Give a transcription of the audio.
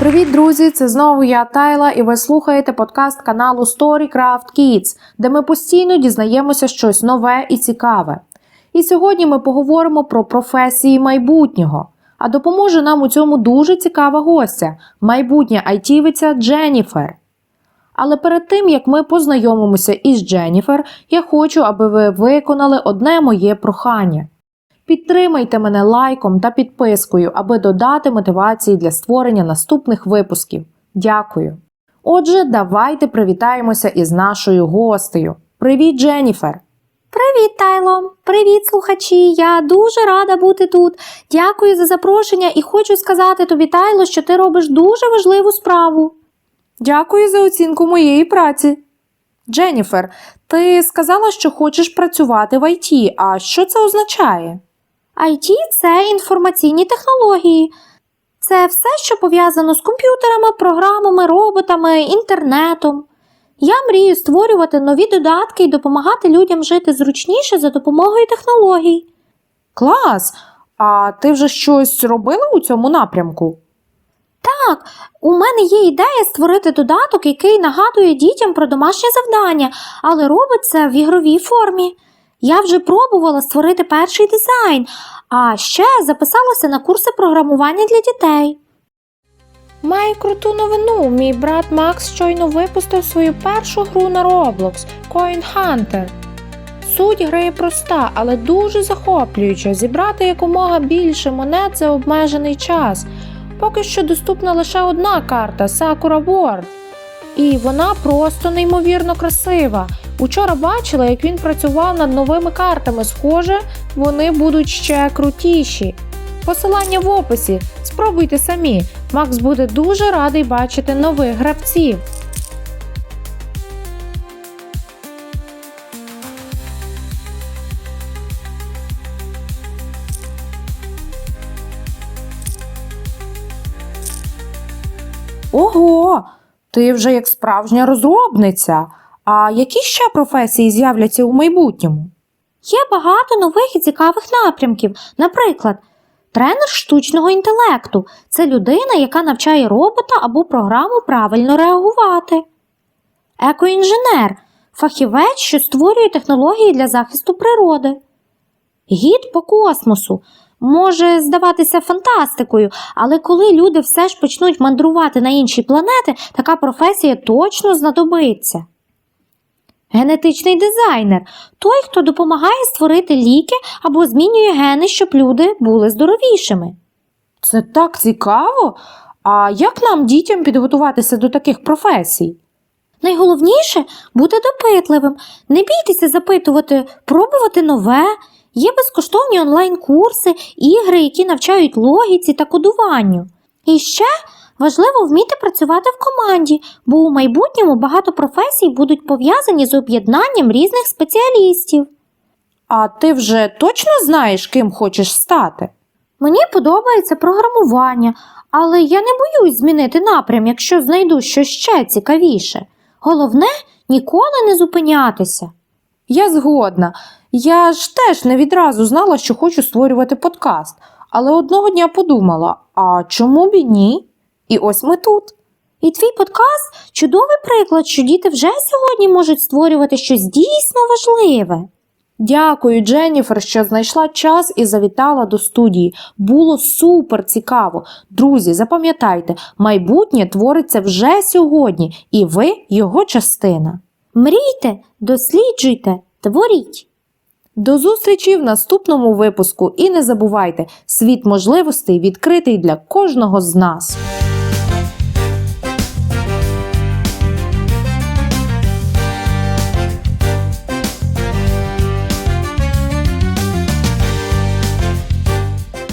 Привіт, друзі! Це знову я Тайла, і ви слухаєте подкаст каналу Storycraft Kids, де ми постійно дізнаємося щось нове і цікаве. І сьогодні ми поговоримо про професії майбутнього. А допоможе нам у цьому дуже цікава гостя майбутня айтівиця Дженніфер. Але перед тим як ми познайомимося із Дженніфер, я хочу, аби ви виконали одне моє прохання. Підтримайте мене лайком та підпискою, аби додати мотивації для створення наступних випусків. Дякую. Отже, давайте привітаємося із нашою гостею. Привіт, Дженніфер! Привіт, Тайло! Привіт, слухачі! Я дуже рада бути тут. Дякую за запрошення і хочу сказати тобі, Тайло, що ти робиш дуже важливу справу. Дякую за оцінку моєї праці. Дженніфер, ти сказала, що хочеш працювати в ІТ. А що це означає? IT – це інформаційні технології. Це все, що пов'язано з комп'ютерами, програмами, роботами, інтернетом. Я мрію створювати нові додатки і допомагати людям жити зручніше за допомогою технологій. Клас! А ти вже щось робила у цьому напрямку? Так, у мене є ідея створити додаток, який нагадує дітям про домашнє завдання, але робить це в ігровій формі. Я вже пробувала створити перший дизайн, а ще записалася на курси програмування для дітей. Маю круту новину. Мій брат Макс щойно випустив свою першу гру на Roblox Coin Hunter. Суть гри проста, але дуже захоплююча. Зібрати якомога більше монет за обмежений час. Поки що доступна лише одна карта Sakura World. І вона просто неймовірно красива. Учора бачила, як він працював над новими картами. Схоже, вони будуть ще крутіші. Посилання в описі. Спробуйте самі. Макс буде дуже радий бачити нових гравців. Ого, ти вже як справжня розробниця. А які ще професії з'являться у майбутньому? Є багато нових і цікавих напрямків. Наприклад, тренер штучного інтелекту це людина, яка навчає робота або програму правильно реагувати. Екоінженер фахівець, що створює технології для захисту природи. Гід по космосу може здаватися фантастикою, але коли люди все ж почнуть мандрувати на інші планети, така професія точно знадобиться. Генетичний дизайнер той, хто допомагає створити ліки або змінює гени, щоб люди були здоровішими. Це так цікаво. А як нам, дітям, підготуватися до таких професій? Найголовніше бути допитливим, не бійтеся запитувати, пробувати нове. Є безкоштовні онлайн-курси, ігри, які навчають логіці та кодуванню. І ще важливо вміти працювати в команді, бо у майбутньому багато професій будуть пов'язані з об'єднанням різних спеціалістів. А ти вже точно знаєш, ким хочеш стати? Мені подобається програмування, але я не боюсь змінити напрям, якщо знайду щось ще цікавіше. Головне ніколи не зупинятися. Я згодна. Я ж теж не відразу знала, що хочу створювати подкаст, але одного дня подумала: а чому б і ні? І ось ми тут. І твій подкаст чудовий приклад, що діти вже сьогодні можуть створювати щось дійсно важливе. Дякую, Дженніфер, що знайшла час і завітала до студії. Було супер цікаво. Друзі, запам'ятайте, майбутнє твориться вже сьогодні, і ви його частина. Мрійте, досліджуйте, творіть. До зустрічі в наступному випуску і не забувайте, світ можливостей відкритий для кожного з нас.